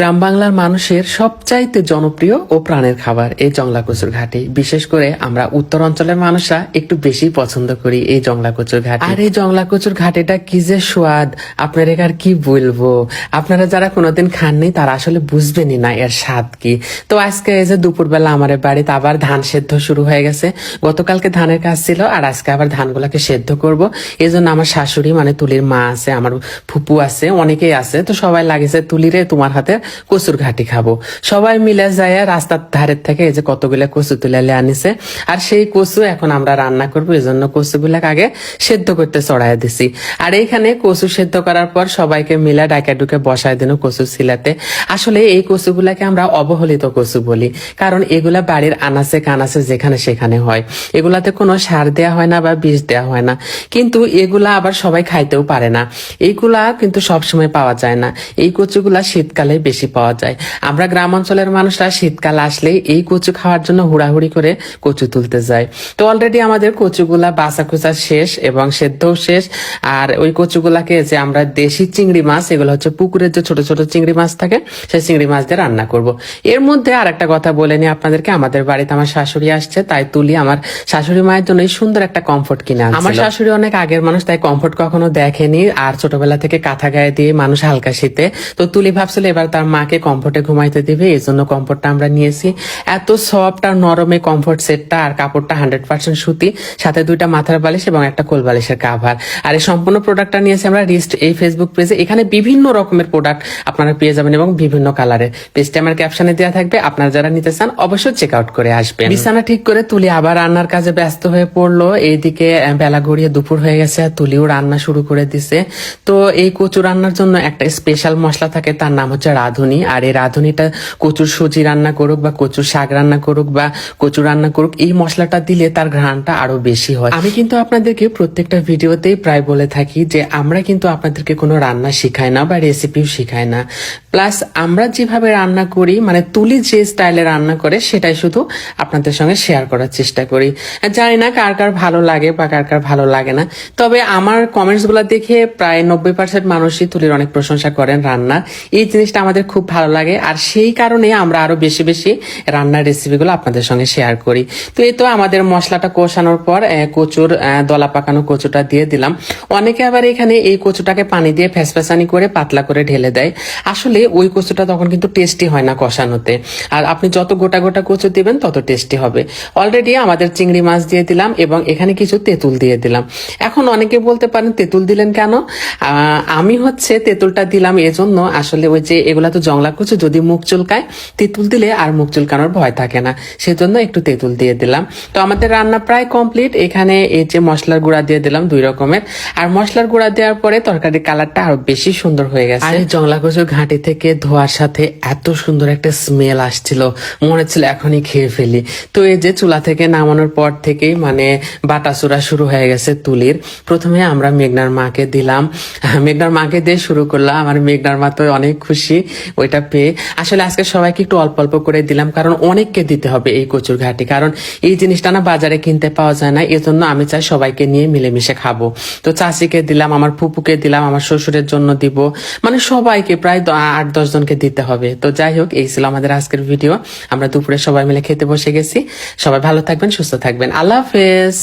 গ্রাম বাংলার মানুষের সবচাইতে জনপ্রিয় ও প্রাণের খাবার এই জংলা কচুর ঘাটি। বিশেষ করে আমরা উত্তর অঞ্চলের মানুষরা একটু বেশি পছন্দ করি এই জংলা কচুর ঘাটি। আর এই জংলা কচুর ঘাটিটা কি যে স্বাদ, আপনাদের আর কি বলব? আপনারা যারা কোনোদিন খাননি, তারা আসলে বুঝবেনই না এর স্বাদ কি। তো আজকে এই যে দুপুরবেলা আমার বাড়িতে আবার ধান সেদ্ধ শুরু হয়ে গেছে। গতকালকে ধানের কাজ ছিল, আর আজকে আবার ধানগুলাকে সেদ্ধ করব। এই জন্য আমার শাশুড়ি মানে তুলির মা আছে, আমার ফুপু আছে, অনেকেই আছে। তো সবাই লাগেছে তুলিরে, তোমার হাতে কচুর ঘাটি খাব। সবাই মিলে যায় রাস্তার ধারের থেকে এই যে কতগুলো কচু তুলে আনিছে। আর সেই কচু এখন আমরা রান্না করব, এই জন্য কচুগুলাকে আগে সেদ্ধ করতে চড়াই দিছি। আর এইখানে কচু সেদ্ধ করার পর সবাইকে মিলে ডাকা ডুকে বসায় দিন কচু সিলাতে আসলে এই কচুগুলাকে আমরা অবহেলিত কচু বলি, কারণ এগুলা বাড়ির আনাচে কানাচে যেখানে সেখানে হয়। এগুলাতে কোনো সার দেয়া হয় না বা বিষ দেওয়া হয় না। কিন্তু এগুলা আবার সবাই খাইতেও পারে না। এইগুলা কিন্তু সবসময় পাওয়া যায় না। এই কচুগুলা শীতকালে বেশি পাওয়া যায়। আমরা গ্রাম অঞ্চলের মানুষরা শীতকাল আসলেই এই কচু খাওয়ার জন্য হুড়াহুড়ি করে কচু তুলতে যায় তো অলরেডি আমাদের কচুগুলা বাসা খোঁচা শেষ এবং সেদ্ধও শেষ। আর ওই কচুগুলাকে যে আমরা দেশি চিংড়ি মাছ, এগুলো হচ্ছে পুকুরের যে ছোট ছোট চিংড়ি মাছ থাকে, সেই চিংড়ি মাছ দিয়ে রান্না করব। এর মধ্যে আর একটা কথা বলে নি আপনাদেরকে, আমাদের বাড়িতে আমার শাশুড়ি আসছে, তাই তুলি আমার শাশুড়ি মায়ের জন্য এই সুন্দর একটা কমফোর্ট কিনে। আমার শাশুড়ি অনেক আগের মানুষ, তাই কমফোর্ট কখনো দেখেনি। আর ছোটবেলা থেকে কাঁথা গায়ে দিয়ে মানুষ হালকা শীতে। তো তুলি ভাবছিল এবার তার মাকে কমফোর্টে ঘুমাইতে দিবে এই জন্য কমফোর্টটা আমরা নিয়েছি। এত সফট আর নরমে কমফোর্ট সেটটা আর কাপড়টা হান্ড্রেড পার্সেন্ট সুতি সাথে দুইটা মাথার বালিশ এবং একটা কোল বালিশের কাভার আর এই সম্পূর্ণ প্রোডাক্টটা নিয়েছি আমরা রিস্ট এই ফেসবুক পেজে এখানে বিভিন্ন রকমের প্রোডাক্ট আপনারা পেয়ে যাবেন এবং বিভিন্ন কালারের পেজটা আমার ক্যাপশনে দেওয়া থাকবে আপনারা যারা নিতে চান অবশ্যই চেক আউট করে আসবেন। বিছানা ঠিক করে তুলি আবার রান্নার কাজে ব্যস্ত হয়ে পড়ল। এইদিকে বেলা গড়িয়ে দুপুর হয়ে গেছে আর তুলিও রান্না শুরু করে দিছে। তো এই কচু রান্নার জন্য একটা স্পেশাল মশলা থাকে তার নাম হচ্ছে রাঁধুনি, আর এই রাঁধুনিটা কচুর সুজি রান্না করুক বা কচুর শাক রান্না করুক বা কচু রান্না করুক, এই মশলাটা দিলে তার ঘ্রাণটা আরও বেশি হয়। আমি কিন্তু আপনাদেরকে প্রত্যেকটা ভিডিওতেই প্রায় বলে থাকি যে আমরা কিন্তু আপনাদেরকে কোনো রান্না শিখাই না বা রেসিপিও শিখাই না। প্লাস আমরা যেভাবে রান্না করি মানে তুলি যে স্টাইলে রান্না করে, সেটাই শুধু আপনাদের সঙ্গে শেয়ার করার চেষ্টা করি। জানি না কার কার ভালো লাগে বা কার কার ভালো লাগে না, তবে আমার কমেন্টসগুলা দেখে প্রায় নব্বই পার্সেন্ট মানুষই তুলির অনেক প্রশংসা করেন রান্নার এই জিনিসটা আমাদের খুব ভালো লাগে। আর সেই কারণে আমরা আরও বেশি বেশি রান্নার রেসিপিগুলো আপনাদের সঙ্গে শেয়ার করি। তো এই তো আমাদের মশলাটা কষানোর পর কচুর দলা পাকানো কচুটা দিয়ে দিলাম। অনেকে আবার এখানে এই কচুটাকে পানি দিয়ে ফ্যাসফ্যাসানি করে পাতলা করে ঢেলে দেয়। আসলে ওই কচুটা তখন কিন্তু টেস্টি হয় না কষানোতে। আর আপনি যত গোটা গোটা কচু দিবেন, তত টেস্টি হবে। অলরেডি আমাদের চিংড়ি মাছ দিয়ে দিলাম এবং এখানে কিছু তেঁতুল দিয়ে দিলাম। এখন অনেকে বলতে পারেন, তেঁতুল দিলেন কেন? আমি হচ্ছে তেঁতুলটা দিলাম এজন্য। আসলে ওই যে এগুলা তো জংলা কচু, যদি মুখ চুলকায়, তেঁতুল দিলে আর মুখ চুলকানোর ভয় থাকে না। সেজন্য একটু তেঁতুল দিয়ে দিলাম। তো আমাদের রান্না প্রায় কমপ্লিট এখানে এই যে মশলার গুঁড়া দিয়ে দিলাম দুই রকমের। আর মশলার গুঁড়া দেওয়ার পরে তরকারির কালারটা আরও বেশি সুন্দর হয়ে গেছে। আর জংলা কচুর ঘাঁটি থেকে ধোয়ার সাথে এত সুন্দর একটা স্মেল আসছিল। মনে হচ্ছিল এখনই খেয়ে ফেলি। তো এই যে চুলা থেকে নামানোর পর থেকেই মানে বাটাচুরা শুরু হয়ে গেছে তুলির। প্রথমে আমরা মেঘনার মাকে দিলাম। মেঘনার মাকে দিয়ে শুরু করলাম। আমার মেঘনার মা তো অনেক খুশি। ওইটা পেয়ে। আসলে আজকে সবাইকে একটু অল্প অল্প করে দিলাম, কারণ অনেককে দিতে হবে এই কচুর ঘাটি কারণ এই জিনিসটা না বাজারে কিনতে পাওয়া যায় না, এজন্য আমি চাই সবাইকে নিয়ে মিলেমিশে খাব। তো চাষিকে দিলাম, আমার ফুপুকে দিলাম, আমার শ্বশুরের জন্য দিব। মানে সবাইকে, প্রায় আট, দশ জনকে দিতে হবে। তো যাই হোক, এই ছিল আমাদের আজকের ভিডিও। আমরা দুপুরে সবাই মিলে খেতে বসে গেছি। সবাই ভালো থাকবেন, সুস্থ থাকবেন। আল্লাহ হাফেজ।